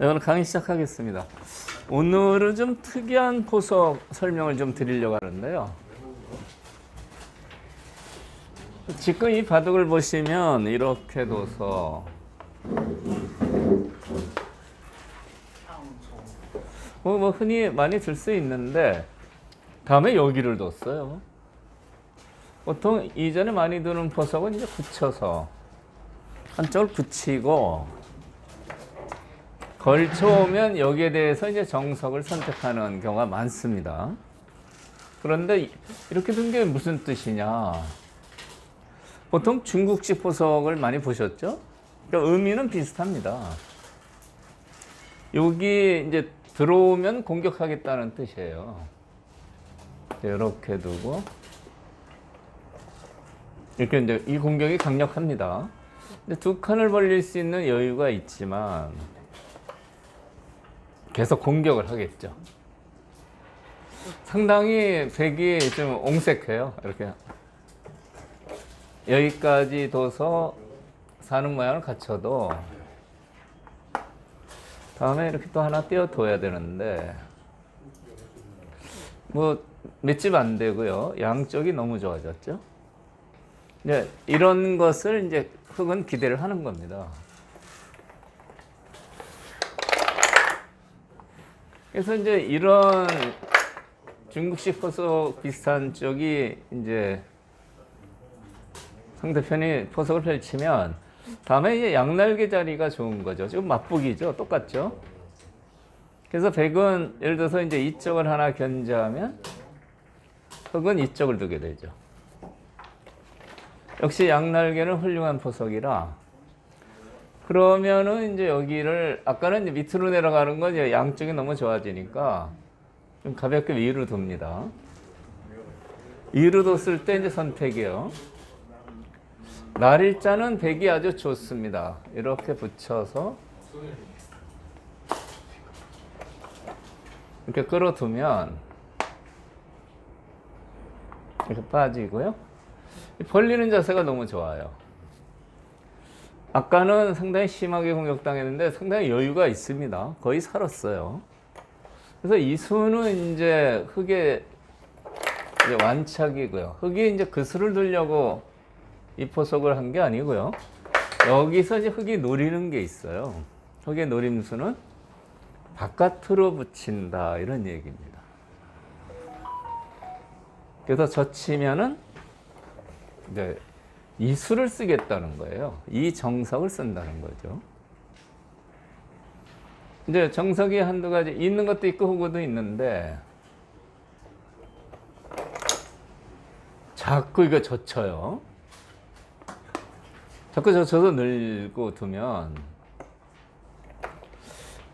네, 오늘 강의 시작하겠습니다. 오늘은 좀 특이한 포석 설명을 좀 드리려고 하는데요. 지금 이 바둑을 보시면 이렇게 둬서 뭐, 뭐 흔히 많이 들 수 있는데 다음에 여기를 뒀어요. 보통 이전에 많이 두는 포석은 이제 붙여서 한쪽을 붙이고 걸쳐오면 여기에 대해서 이제 정석을 선택하는 경우가 많습니다. 그런데 이- 이렇게 둔게 무슨 뜻이냐? 보통 중국식 포석을 많이 보셨죠? 그러니까 의미는 비슷합니다. 여기 이제 들어오면 공격하겠다는 뜻이에요. 이렇게 두고 이렇게 이제 이 공격이 강력합니다. 근데 두 칸을 벌릴 수 있는 여유가 있지만 계속 공격을 하겠죠. 상당히 백이 좀 옹색해요. 이렇게 여기까지 둬서 사는 모양을 갖춰도 다음에 이렇게 또 하나 띄어둬야 되는데 뭐 맷집 안 되고요. 양쪽이 너무 좋아졌죠. 이제 이런 것을 이제 흙은 기대를 하는 겁니다. 그래서 이제 이런 중국식 포석 비슷한 쪽이 이제 상대편이 포석을 펼치면 다음에 이제 양날개 자리가 좋은 거죠. 지금 맞북이죠. 똑같죠. 그래서 백은 예를 들어서 이제 이쪽을 하나 견제하면 흑은 이쪽을 두게 되죠. 역시 양날개는 훌륭한 포석이라 그러면은 이제 여기를 아까는 이제 밑으로 내려가는 건 양쪽이 너무 좋아지니까 좀 가볍게 위로 둡니다. 위로 뒀을 때 이제 선택이요. 날일자는 백이 아주 좋습니다. 이렇게 붙여서 이렇게 끌어두면 이렇게 빠지고요. 이 벌리는 자세가 너무 좋아요. 아까는 상당히 심하게 공격당했는데 상당히 여유가 있습니다. 거의 살았어요. 그래서 이 수는 이제 흙의 이제 완착이고요. 흙이 이제 그 수를 두려고 이 포석을 한 게 아니고요. 여기서 이제 흙이 노리는 게 있어요. 흙의 노림수는 바깥으로 붙인다 이런 얘기입니다. 그래서 젖히면은 이제 이 수를 쓰겠다는 거예요. 이 정석을 쓴다는 거죠. 이제 정석이 한두 가지 있는 것도 있고 후구도 있는데 자꾸 이거 젖혀요. 자꾸 젖혀서 늘고 두면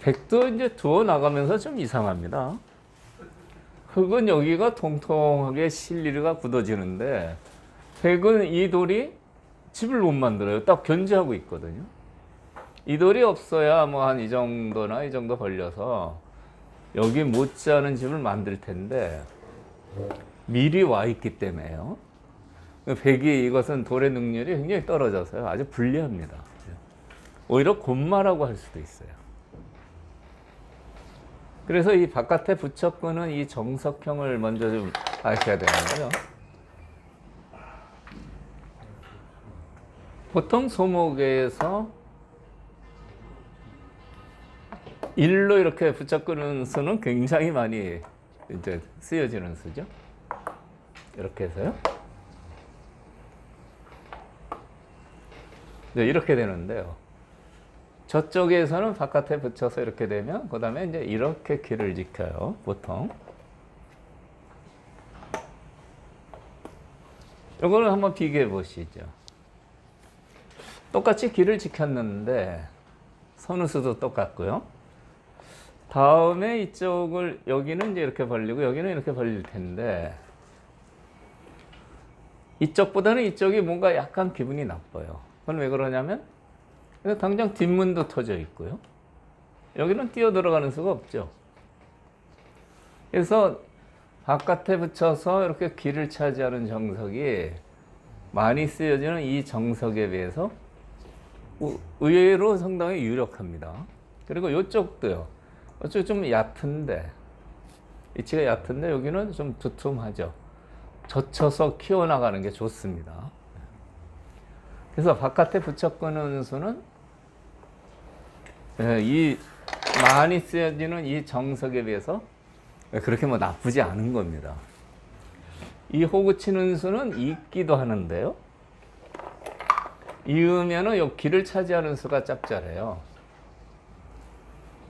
백도 이제 두어 나가면서 좀 이상합니다. 흙은 여기가 통통하게 실리가 굳어지는데 백은 이 돌이 집을 못 만들어요. 딱 견제하고 있거든요. 이 돌이 없어야 뭐 한 이 정도나 이 정도 벌려서 여기 못지않은 집을 만들 텐데 미리 와 있기 때문에요. 백이 이것은 돌의 능률이 굉장히 떨어져서요. 아주 불리합니다. 오히려 곤마라고 할 수도 있어요. 그래서 이 바깥에 붙여끄는 이 정석형을 먼저 좀 아셔야 되는데요. 보통 소목에서 일로 이렇게 붙여끄는 수는 굉장히 많이 이제 쓰여지는 수죠. 이렇게 해서요. 네, 이렇게 되는데요. 저쪽에서는 바깥에 붙여서 이렇게 되면 그 다음에 이제 이렇게 길을 지켜요. 보통. 이거를 한번 비교해 보시죠. 똑같이 길을 지켰는데 선우수도 똑같고요. 다음에 이쪽을 여기는 이제 이렇게 벌리고 여기는 이렇게 벌릴 텐데 이쪽보다는 이쪽이 뭔가 약간 기분이 나빠요. 그건 왜 그러냐면 당장 뒷문도 터져 있고요. 여기는 뛰어 들어가는 수가 없죠. 그래서 바깥에 붙여서 이렇게 길을 차지하는 정석이 많이 쓰여지는 이 정석에 비해서 우- 의외로 상당히 유력합니다. 그리고 이쪽도요. 이쪽 좀 얕은데 위치가 얕은데 여기는 좀 두툼하죠. 젖혀서 키워나가는 게 좋습니다. 그래서 바깥에 붙여끄는 수는 예, 이 많이 쓰여지는 이 정석에 비해서 그렇게 뭐 나쁘지 않은 겁니다. 이 호구 치는 수는 있기도 하는데요. 이으면은 요 길을 차지하는 수가 짭짤해요.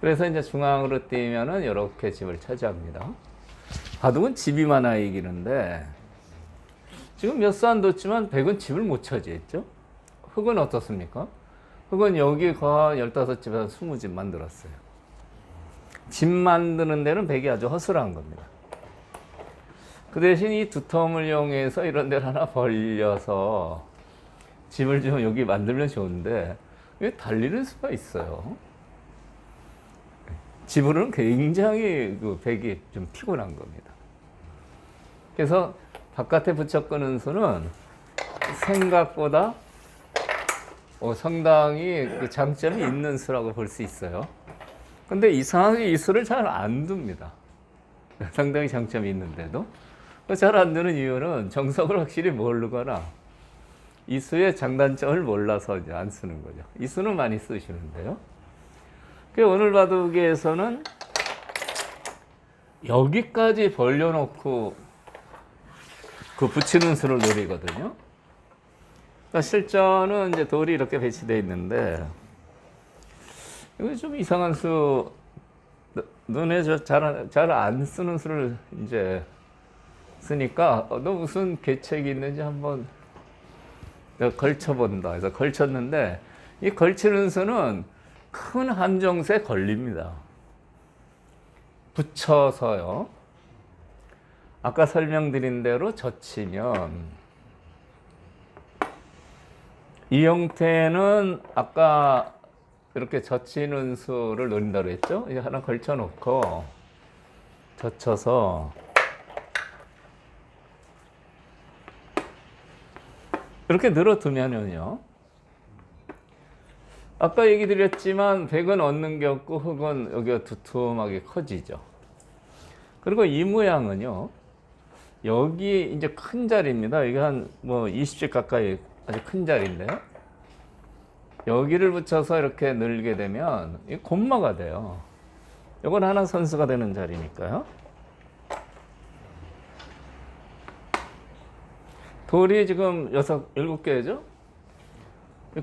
그래서 이제 중앙으로 뛰면은 이렇게 집을 차지합니다. 바둑은 집이 많아 이기는데 지금 몇수안 뒀지만 백은 집을 못 차지했죠. 흑은 어떻습니까? 흑은 여기 거 15집에서 20집 만들었어요. 집 만드는 데는 백이 아주 허술한 겁니다. 그 대신 이 두텀을 이용해서 이런 데를 하나 벌려서 집을 좀 여기 만들면 좋은데 왜 달리는 수가 있어요. 집으로는 굉장히 그 백이 좀 피곤한 겁니다. 그래서 바깥에 붙여 끄는 수는 생각보다 어, 상당히 그 장점이 있는 수라고 볼 수 있어요. 근데 이상하게 이 수를 잘 안 둡니다. 상당히 장점이 있는데도. 잘 안 두는 이유는 정석을 확실히 모르거나 이 수의 장단점을 몰라서 이제 안 쓰는 거죠. 이 수는 많이 쓰시는데요. 그 오늘 바둑에서는 여기까지 벌려놓고 그 붙이는 수를 노리거든요. 그러니까 실전은 이제 돌이 이렇게 배치되어 있는데 이거 좀 이상한 수 눈에 잘잘 안 쓰는 수를 이제 쓰니까 어, 너 무슨 계책이 있는지 한번 걸쳐본다. 그래서 걸쳤는데 이 걸치는 수는 큰 함정세 걸립니다. 붙여서요. 아까 설명드린 대로 젖히면 이 형태는 아까 이렇게 젖히는 수를 노린다고 했죠? 이 하나 걸쳐놓고 젖혀서 이렇게 늘어두면은요. 아까 얘기 드렸지만 백은 얻는 게 없고 흑은 여기가 두툼하게 커지죠. 그리고 이 모양은요. 여기 이제 큰 자리입니다. 이게 한 뭐 20집 가까이 아주 큰 자리인데요. 여기를 붙여서 이렇게 늘게 되면 이 곰마가 돼요. 이건 하나 선수가 되는 자리니까요. 돌이 지금 여섯, 일곱 개죠?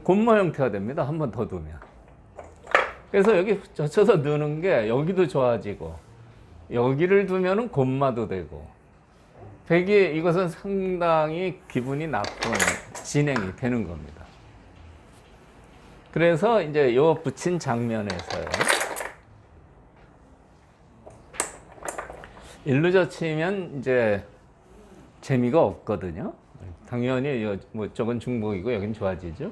곰마 형태가 됩니다. 한 번 더 두면. 그래서 여기 젖혀서 넣는 게 여기도 좋아지고, 여기를 두면은 곰마도 되고, 백이 이것은 상당히 기분이 나쁜 진행이 되는 겁니다. 그래서 이제 요 붙인 장면에서요. 일로 젖히면 이제 재미가 없거든요. 당연히 요- 뭐 저건 중복이고 여긴 좋아지죠.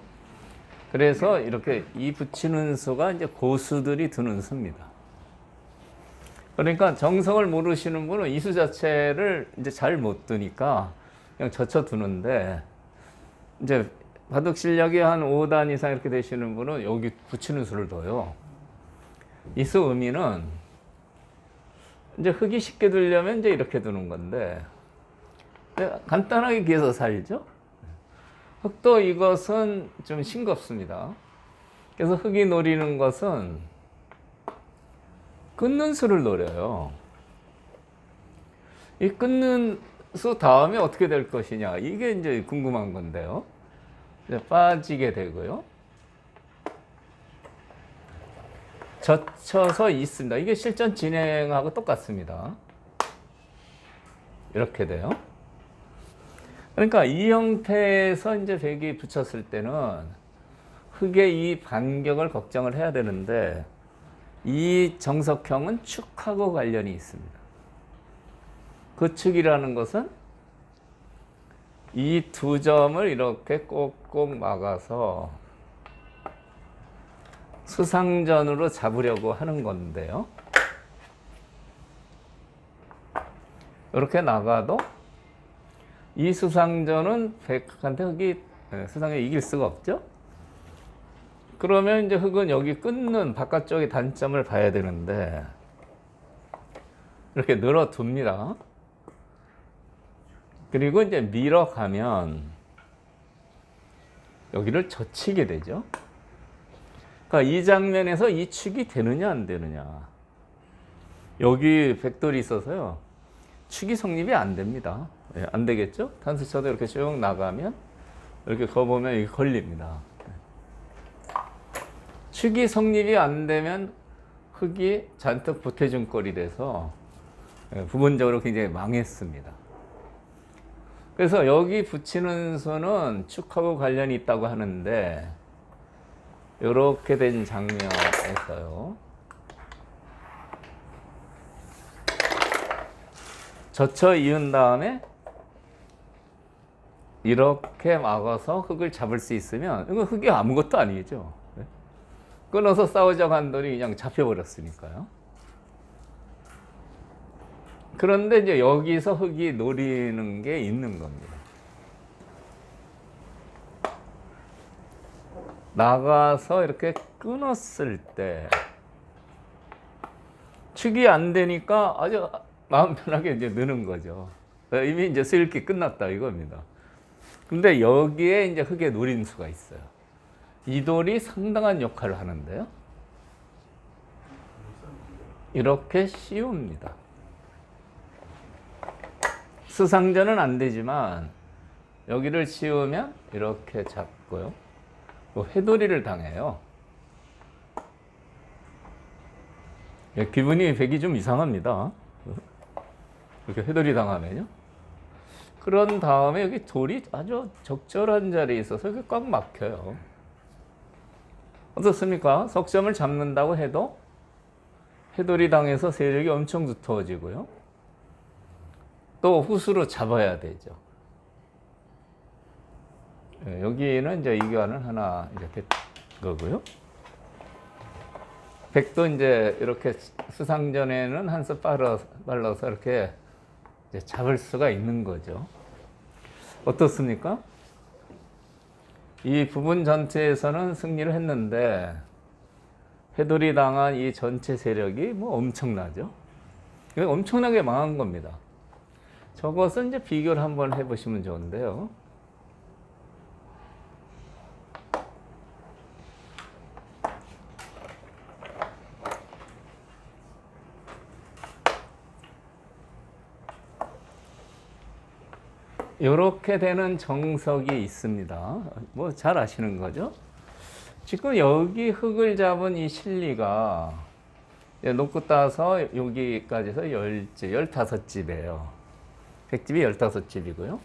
그래서 이렇게 이 붙이는 수가 이제 고수들이 드는 수입니다. 그러니까 정성을 모르시는 분은 이수 자체를 이제 잘못 두니까 그냥 젖혀 두는데 이제 바둑 실력이 한 5단 이상 이렇게 되시는 분은 여기 붙이는 수를 둬요. 이수 의미는 이제 흙이 쉽게 들려면 이제 이렇게 두는 건데 간단하게 기해서 살죠. 흙도 이것은 좀 싱겁습니다. 그래서 흙이 노리는 것은 끊는 수를 노려요. 이 끊는 수 다음에 어떻게 될 것이냐 이게 이제 궁금한 건데요. 이제 빠지게 되고요. 젖혀서 있습니다. 이게 실전 진행하고 똑같습니다. 이렇게 돼요. 그러니까 이 형태에서 이제 백이 붙였을 때는 흙의 이 반격을 걱정을 해야 되는데 이 정석형은 축하고 관련이 있습니다. 그 축이라는 것은 이 두 점을 이렇게 꼭꼭 막아서 수상전으로 잡으려고 하는 건데요. 이렇게 나가도 이 수상전은 백한테 흑이 예, 수상에 이길 수가 없죠. 그러면 이제 흙은 여기 끊는 바깥쪽의 단점을 봐야 되는데 이렇게 늘어둡니다. 그리고 이제 밀어가면 여기를 젖히게 되죠. 그러니까 이 장면에서 이 축이 되느냐 안 되느냐. 여기 백돌이 있어서요. 축이 성립이 안 됩니다. 예, 안 되겠죠? 탄수쳐도 이렇게 쭉 나가면 이렇게 거 보면 이게 걸립니다. 축이 성립이 안 되면 흙이 잔뜩 보태준 꼴이 돼서 예, 부분적으로 굉장히 망했습니다. 그래서 여기 붙이는 수는 축하고 관련이 있다고 하는데 이렇게 된 장면에서요. 젖혀 이은 다음에 이렇게 막아서 흙을 잡을 수 있으면 이거 흙이 아무것도 아니죠. 네? 끊어서 싸우자고 한더니 그냥 잡혀버렸으니까요. 그런데 이제 여기서 흙이 노리는 게 있는 겁니다. 나가서 이렇게 끊었을 때 축이 안 되니까 아주 마음 편하게 이제 느는 거죠. 이미 이제 쓸기 끝났다 이겁니다. 근데 여기에 이제 흙의 노린수가 있어요. 이 돌이 상당한 역할을 하는데요. 이렇게 씌웁니다. 수상전은 안 되지만 여기를 씌우면 이렇게 잡고요. 또 해돌이를 당해요. 예, 기분이 백이 좀 이상합니다. 이렇게 해돌이 당하면요. 그런 다음에 여기 돌이 아주 적절한 자리에 있어서 이게 꽉 막혀요. 어떻습니까? 석점을 잡는다고 해도 해돌이 당해서 세력이 엄청 두터워지고요. 또 후수로 잡아야 되죠. 예, 여기는 이제 이교환은 하나 된 거고요. 백도 이제 이렇게 수상전에는 한수 빨라서 이렇게 잡을 수가 있는 거죠. 어떻습니까? 이 부분 전체에서는 승리를 했는데 해돌이 당한 이 전체 세력이 뭐 엄청나죠. 엄청나게 망한 겁니다. 저것은 이제 비교를 한번 해보시면 좋은데요. 이렇게 되는 정석이 있습니다. 뭐 잘 아시는 거죠? 지금 여기 흙을 잡은 이 실리가 놓고 따서 여기까지 해서 열집, 열다섯 집이에요. 백집이 열다섯 집이고요.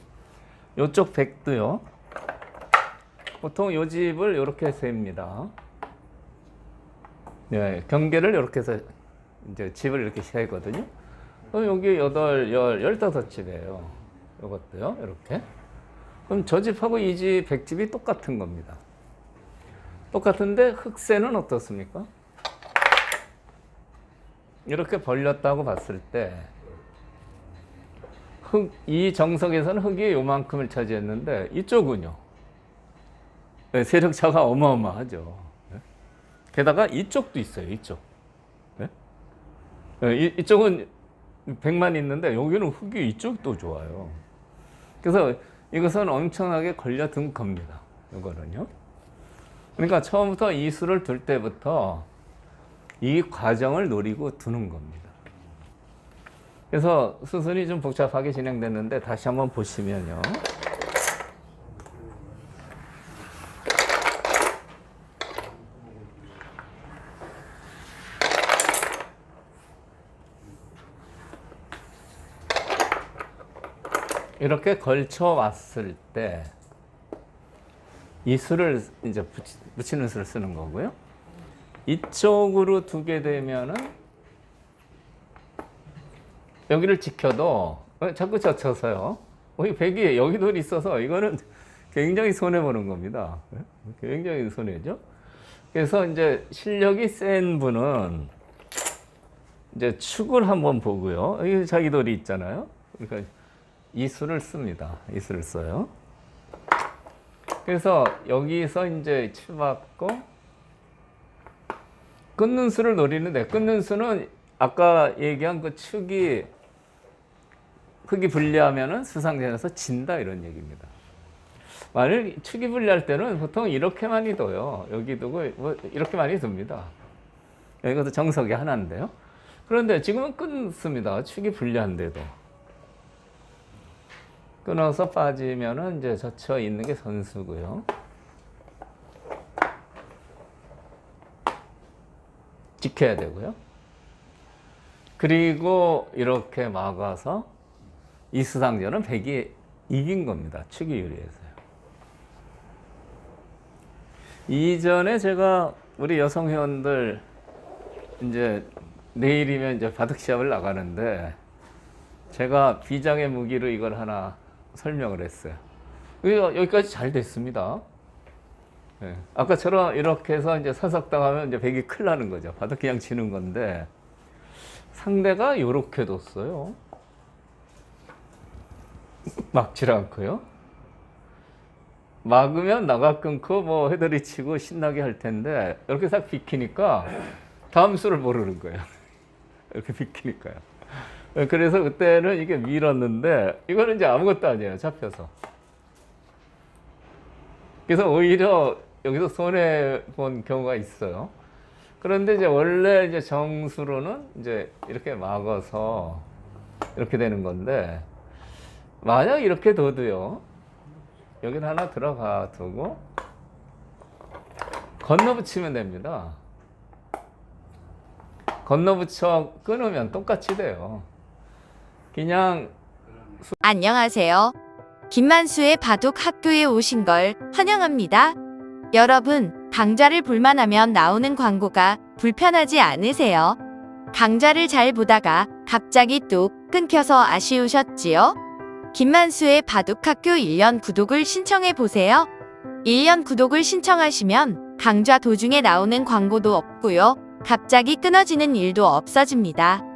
요쪽 백도요. 보통 요 집을 이렇게 셉니다. 네, 경계를 이렇게 해서 이제 집을 이렇게 세거든요. 그럼 여기 여덟, 열, 열다섯 집이에요. 요것도요, 이렇게. 그럼 저 집하고 이 집, 백집이 똑같은 겁니다. 똑같은데 흑세는 어떻습니까? 이렇게 벌렸다고 봤을 때, 흑, 이 정석에서는 흑이 요만큼을 차지했는데, 이쪽은요. 네, 세력 차가 어마어마하죠. 네? 게다가 이쪽도 있어요, 이쪽. 네? 네, 이, 이쪽은 100만 있는데, 여기는 흑이 이쪽도 좋아요. 그래서 이것은 엄청나게 걸려든 겁니다. 이거는요. 그러니까 처음부터 이 수를 둘 때부터 이 과정을 노리고 두는 겁니다. 그래서 수순이 좀 복잡하게 진행됐는데 다시 한번 보시면요. 이렇게 걸쳐 왔을 때 이 수를 이제 붙이, 붙이는 수를 쓰는 거고요. 이쪽으로 두게 되면은 여기를 지켜도 어, 자꾸 젖혀서요. 여기 백이 여기 돌이 있어서 이거는 굉장히 손해 보는 겁니다. 예? 굉장히 손해죠. 그래서 이제 실력이 센 분은 이제 축을 한번 보고요. 여기 자기 돌이 있잖아요. 그러니까 이 수를 씁니다. 이 수를 써요. 그래서 여기서 이제 치받고 끊는 수를 노리는데 끊는 수는 아까 얘기한 그 축이 흙이 불리하면은 수상전에서 진다 이런 얘기입니다. 만일 축이 불리할 때는 보통 이렇게 많이 둬요. 여기 두고 뭐 이렇게 많이 둡니다. 이것도 정석이 하나인데요. 그런데 지금은 끊습니다. 축이 불리한데도. 끊어서 빠지면은 이제 젖혀 있는 게 선수고요. 지켜야 되고요. 그리고 이렇게 막아서 이 수상전은 백이 이긴 겁니다. 축이 유리해서요. 이전에 제가 우리 여성 회원들 이제 내일이면 이제 바둑 시합을 나가는데 제가 비장의 무기로 이걸 하나 설명을 했어요. 여기까지 잘 됐습니다. 예. 아까처럼 이렇게 해서 이제 사석당하면 이제 백이 큰일 나는 거죠. 바둑 그냥 치는 건데 상대가 요렇게 뒀어요. 막질 않고요. 막으면 나가 끊고 뭐 헤드리 치고 신나게 할 텐데 이렇게 싹 비키니까 다음 수를 모르는 거예요. 이렇게 비키니까요. 그래서 그때는 이게 밀었는데 이거는 이제 아무것도 아니에요. 잡혀서. 그래서 오히려 여기서 손해 본 경우가 있어요. 그런데 이제 원래 이제 정수로는 이제 이렇게 막아서 이렇게 되는 건데 만약 이렇게 둬도요. 여기는 하나 들어가 두고 건너붙이면 됩니다. 건너붙여 끊으면 똑같이 돼요. 그냥 안녕하세요. 김만수의 바둑 학교에 오신 걸 환영합니다. 여러분, 강좌를 볼만 하면 나오는 광고가 불편하지 않으세요? 강좌를 잘 보다가 갑자기 뚝 끊겨서 아쉬우셨지요? 김만수의 바둑 학교 1년 구독을 신청해 보세요. 1년 구독을 신청하시면 강좌 도중에 나오는 광고도 없고요. 갑자기 끊어지는 일도 없어집니다.